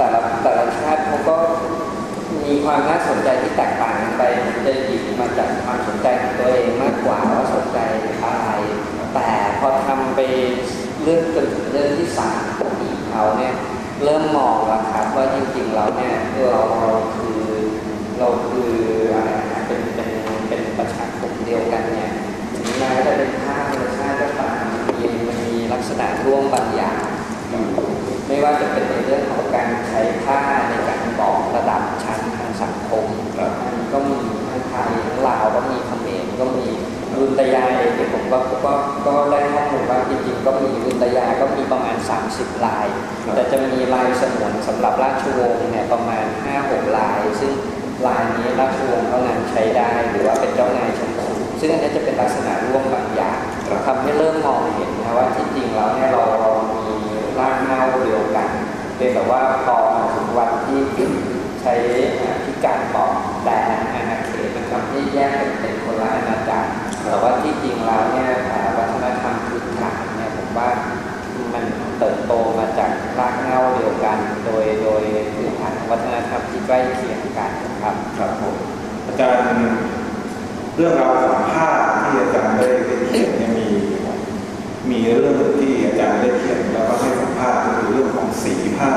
แต่ละแต่ละชาติเขาก็มีความน่าสนใจที่แตกต่างกันไปจะหยิบมาจากความสนใจของตัวเองมากกว่าว่าสนใจอะไร แต่พอทำไปเรื่องจนถึงเรื่องที่สามอีกเขาเนี่ยเริ่มมองแล้วครับว่าจริงๆเราเนี่ยเราเราคือเราคือ ตยาเองที่ผมก็ก็ก็ได้ข้อมูลว่าจริงๆก็มีรุนตยาก็มีประมาณ 30 ลายครับแต่จะมีลายสงวนสำหรับราชวงศ์เนี่ยประมาณ 5-6 ลาย ซึ่งลายนี้ราชวงศ์เท่านั้นใช้ได้ หรือว่าเป็นเจ้านายชมพูซึ่งอันนี้จะเป็นลักษณะร่วมบางอย่างครับทำให้เริ่มมองเห็นนะว่าที่จริงแล้วเนี่ยเราเรามีรากเหง้าเดียวกันเพียงแต่ว่าพอมาถึงวันที่ใช้พิการบอกแต่อาณาเขตมันทำให้แยกเป็น แต่ว่าที่จริงแล้วเนี่ยวัฒนธรรมพื้นฐานเนี่ยผมว่ามันเติบโตมาจากรากเหง้าเดียวกัน โดยโดยพื้นฐานวัฒนธรรมที่ใกล้เคียงกันนะครับครับผมอาจารย์เรื่องราวของผ้าที่อาจารย์ได้ได้เขียนเนี่ยมีมีเรื่องที่อาจารย์ได้เขียนแล้วก็ให้สัมภาษณ์ก็คือเรื่องของสีผ้า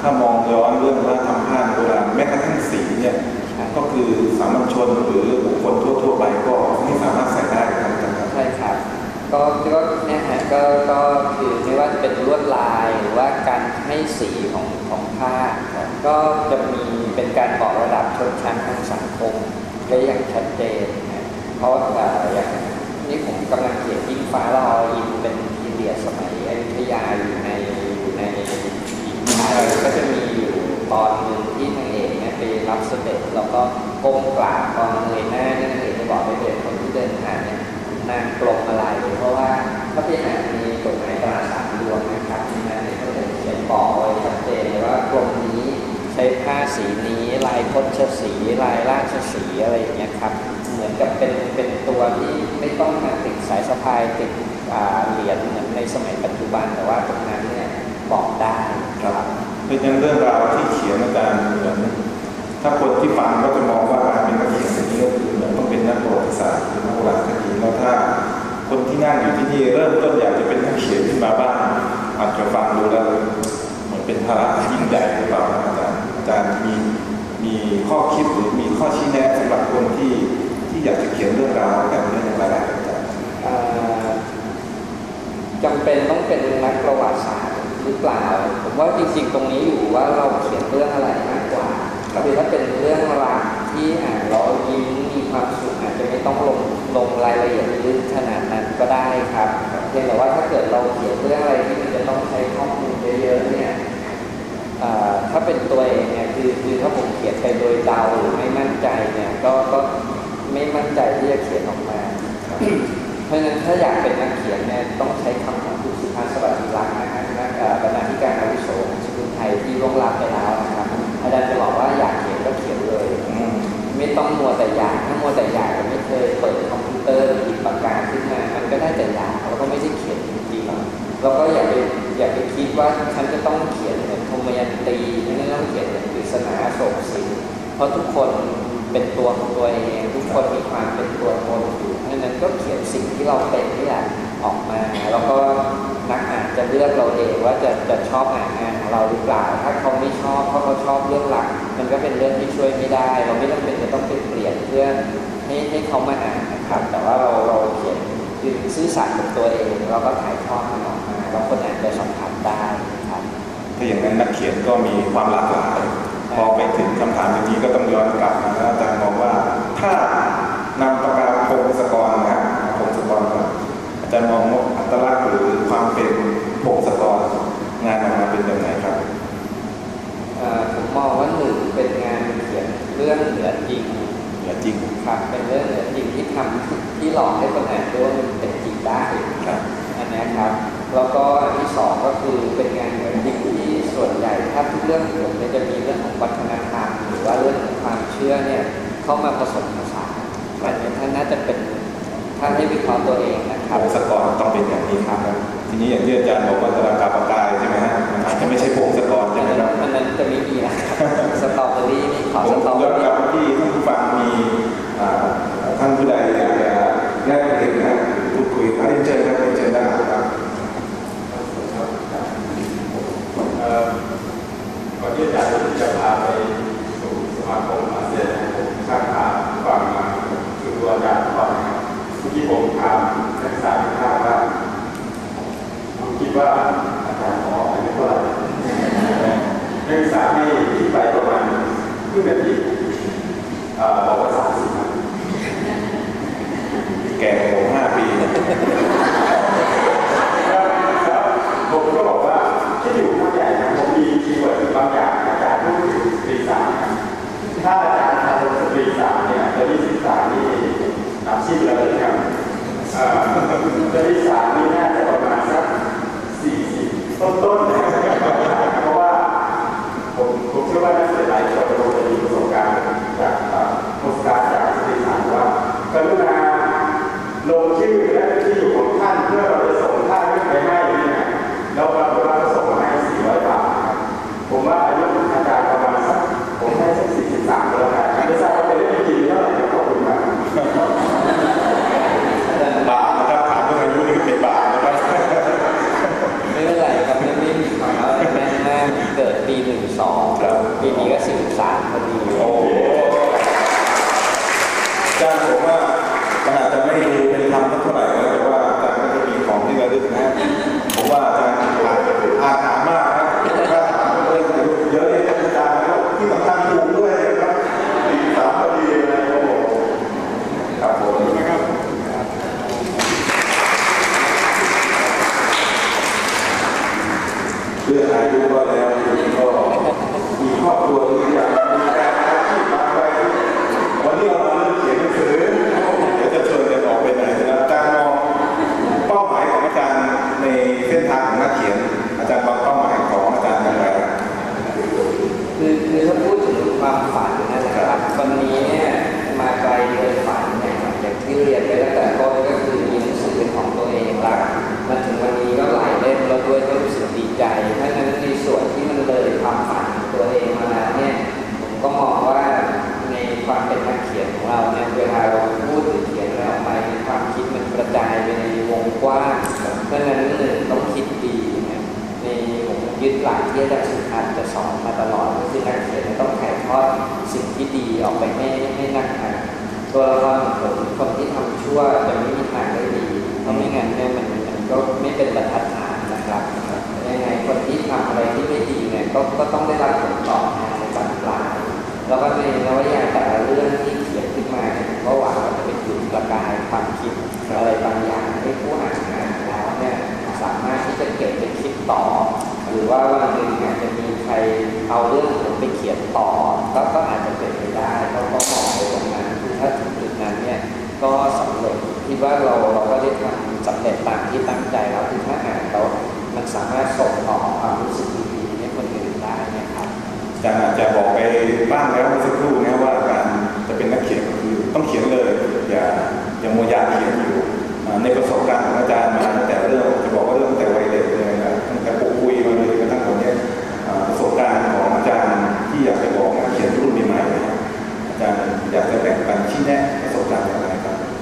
ถ้ามองย้อนเรื่องว่าทำผ้าโบราณแม้กระทั่งสีเนี่ยก็คือสามัญชนหรือ สีของของผ้าก็จะมีเป็นการบอกระดับชนชั้นทางสังคมได้อย่างชัดเจนนะเพราะเอ่ออย่างนี่ผมกำลังเขียนยิ่งฟ้าละออินเป็นพีเรียสมัยอยุธยาอยู่ในอยู่ในอีกไทยก็จะมีอยู่ตอนหนึ่งที่นางเอกเนี่ยไปรับเสด็จแล้วก็ก้มกราบตอนเงยหน้าเนี่ยนางเอกจะบอกไปเลยคนที่เดินผ่านเนี่ยนางกลมอะไรเพราะว่าพระพิหารมีกฎหมายตราสามดวงนะครับ สีนี้ ลายพชสี ลายราชสีอะไรอย่างเงี้ยครับ เหมือนกับเป็นเป็นตัวที่ไม่ต้องมาติดสายสะพายติดอ่าเหรียญเหมือนในสมัยปัจจุบันแต่ว่าตรงนั้นเนี่ยบอกได้ครับเพราะฉะนั้นเรื่องราวที่เขียนอาจารย์เหมือนถ้าคนที่ฟังก็จะมองว่าการเป็นนักเขียนอย่างนี้ก็คือเหมือนต้องเป็นนักประวัติศาสตร์หรือนักโบราณคดีแล้วถ้าคนที่นั่งอยู่ที่นี่เริ่มต้นอยากจะเป็นนักเขียนขึ้นมาบ้างอาจจะฟังดูแล้วเหมือนเป็นภาระยิ่งใหญ่ จารย์มีมีข้อคิดหรือมีข้อชี้แนะสำหรับคนที่ที่อยากจะเขียนเรื่องราวแบบนี้อย่างไรบ้างอาจารย์เอ่อจำเป็นต้องเป็นนักประวัติศาสตร์หรือเปล่า ผมว่าจริงๆตรงนี้อยู่ว่าเราเขียนเรื่องอะไรมากกว่าคือถ้าเป็นเรื่องราวที่อ่านเรายิ้มมีความสุขอาจจะไม่ต้องลงลงรายละเอียดลึกขนาดนั้นก็ได้ครับเพียงแต่ว่าถ้าเกิดเราเขียนเรื่องอะไรที่มันจะต้องใช้ข้อมูลเยอะๆเนี่ย ถ้าเป็นตัวเองเนี่ยคือคือถ้าผมเขียนไปโดยเดาหรือไม่มั่นใจเนี่ยก็ก็ไม่มั่นใจที่จะเขียนออกมา เพราะฉะนั้นถ้าอยากเป็นนักเขียนเนี่ยต้องใช้คำของคุณสุภาพสวัสดิรักนะครับนักเอ่อบรรณาธิการ เพราะทุกคนเป็นตัวของตัวเองทุกคนมีความเป็นตัวตนอยู่เพราะฉะนั้นก็เขียนสิ่งที่เราเป็นนี่แหละออกมา แล้วก็นักอ่านจะเลือกเราเองว่าจะจะชอบอ่านงานของเราหรือเปล่า ถ้าเขาไม่ชอบเพราะเขาชอบเรื่องหลัก มันก็เป็นเรื่องที่ช่วยไม่ได้ เราไม่จำเป็นจะต้องไปเปลี่ยนเพื่อให้ให้เขามาอ่านนะครับ แต่ว่าเราเราเขียนคือซื่อสัตย์กับตัวเองเราก็ถ่ายทอดมันออกมาแล้วคนอ่านจะสัมผัสได้ครับถ้าอย่างนั้นนักเขียนก็มีความหลากหลาย พอไปถึงคำถามอย่างนี้ก็ต้องย้อนกลับนะอาจารย์มองว่าถ้านำปากกาพงศกรนะครับพงศกรครับอาจารย์มองว่าอัตลักษณ์หรือความเป็นพงศ ถ้าทุกเรื่องเขียนเนี่ยจะมีเรื่องของวัฒนธรรมหรือว่าเรื่องของความเชื่อเนี่ยเข้ามาผสมผสานอันนี้ท่านน่าจะเป็นถ้าให้วิเคราะห์ตัวเองนะคพรับงศกรต้องเป็นอย่างนี้ครับ ทีนี้อย่างที่อาจารย์บอกว่าตารางกาปากกายใช่ไหมฮะมันอาจจะไม่ใช่พงศกมีนะครับสตรอเบอรี่นี่ขอผสมตรอเบย้ออนกรี่ลับมาที่ท่านผู้ฟังมีอ่าท่านผู้ใดอยากจะแลกเปลี่ยนนะพูดคุยครับเรียนเชิญครับเรียนเชิญได้ครับ เอ่อก่อนที่อาจารย์จะพาไปสู่สมาคมอาเซียนผมข้างทางฟังมาคือตัวอาจารย์ก่อนนะครับเมื่อกี้ ผมถามนักศึกษาที่ข้างว่าผมคิดว่าอาจารย์ขออายุเท่าไหร่นักศึกษาที่ที่ไปประมาณครึ่งนาทีเอ่อบอกว่าสามสิบแก่ผมห้าปี แล้วผมก็บอกว่าที่อยู่ผู้ใหญ่นะผมมีคีย์เวิร์ดบางอย่างอาจารย์พูดถึงสตรีสามนะถ้าอาจารย์ทำสตรีสามเนี่ยจะมีศึกษานี่นับชีพแล้วนะครับเอ่อจะมีสามนี่น่าจะประมาณสักสี่สิบต้นๆนะครับเพราะว่า ผมเชื่อว่านักเรียนหลายคนคงจะมีประสบการณ์จากประสบการ์จากสตรีสามว่ากรุณาลงชื่อและที่อยู่ของท่านเพื่อเราจะส่งท่านไปให้นี่นะแล้วปรากฏว่าเขาส่งมาให้ 400 บาทครับผมว่าอายุของอาจารย์ประมาณสักผมให้สัก 43แล้วกันไม่ทราบว่าเป็นเรื่องจริงเท่าไหร่ครับขอบคุณมาก บาปนะครับถามเรื่องอายุนี่เป็นบาปนะครับ ไม่เป็นไรครับไม่ไม่มีความอะไรแม่แม่เกิดปีหนึ่งสอง ครับ ปีนี้ก็สิบสามพอดี โอ้โหอาจารย์ผมว่ามันอาจจะไม่ดูเป็นธรรมสักเท่าไหร่นะแต่ว่าอาจารย์ก็จะมีของที่ระลึกนะผมว่าอาจารย์อาจอาถามมากนะถ้าถามเรื่องอายุเยอะเนี่ยอาจารย์แล้วที่สำคัญถูกด้วยนะครับสี่สามพอดีเลยโอ้โหครับผมนะครับเรื่องอายุก็แล้วก็มีครอบครัวที่อยากมีการอาชีพมาไปวันนี้เรามาเรื่องเขียนหนังสือเดี๋ยวจะชวนกันออกไปไหนนะอาจารย์มองเป้าหมายของอาจารย์ในเส้นทางของนักเขียน อาจารย์มองเป้าหมายของอาจารย์อย่างไรครับ คือคือถ้าพู ดถึงความฝันนะครับวันนี้เนี่ยมาไกลเกินฝันเนี่ยอย่างที่เรียนไปตั้งแต่ต้นก็คือมีหนังสือเป็นของตัวเองละมาถึงวันนี้ก็หลายเล่มแล้วด้วยก็รู้สึกดีใจเพราะฉะนั้นในส่วนที่มันเลยความฝันของตัวเองมาแล้วเนี่ยผมก็มองว่าในความเป็นนักเขียนของเราเนี่ยเวลาเราพูดหรือเขียนอะไรออกไปความคิดมันกระจายไปในวงกว้างเพราะฉะนั้นหนึ่งต้องคิดดีนะ ในผมยึด หลักที่อาจารย์สุทันจะสอนมาตลอดก็คือนักเขียนเนี่ยต้องถ่ายทอดสิ่งที่ดีออกไปให้ให้นักอ่านตัวละครของผมคนที่ทำชั่วจะไม่มีทางได้ดีเพราะไม่งั้นเนี่ยมันมันก็ไม่เป็นบรรทัดฐานนะครับยังไงคนที่ทำอะไรที่ไม่ดีเนี่ยก็ก็ต้องได้รับผลตอบแทนในบรรปลายแล้วก็ในนวนิยายแต่ละเรื่องที่เขียนขึ้นมาเนี่ยก็หวังว่าจะเป็นจุดประกายความคิดอะไรบางอย่างให้ผู้อ่านอ่านแล้วเนี่ยสามารถที่จะเก็บไปคิดต่อ หรือว่าวันหนึ่งอาจจะมีใครเอาเรื่องผมไปเขียนต่อก็ก็อาจจะเป็นไปได้เราก็มองไปตรงนั้นคือถ้าถึงจุดนั้นเนี่ยก็สำเร็จคิดว่าเราเราก็ได้ทำสำเร็จตามที่ตั้งใจแล้วคือถ้าอ่านแล้วมันสามารถส่งต่อความรู้สึกดีๆให้คนอื่นได้นะครับจะอาจจะบอกไปบ้างแล้วเมื่อสั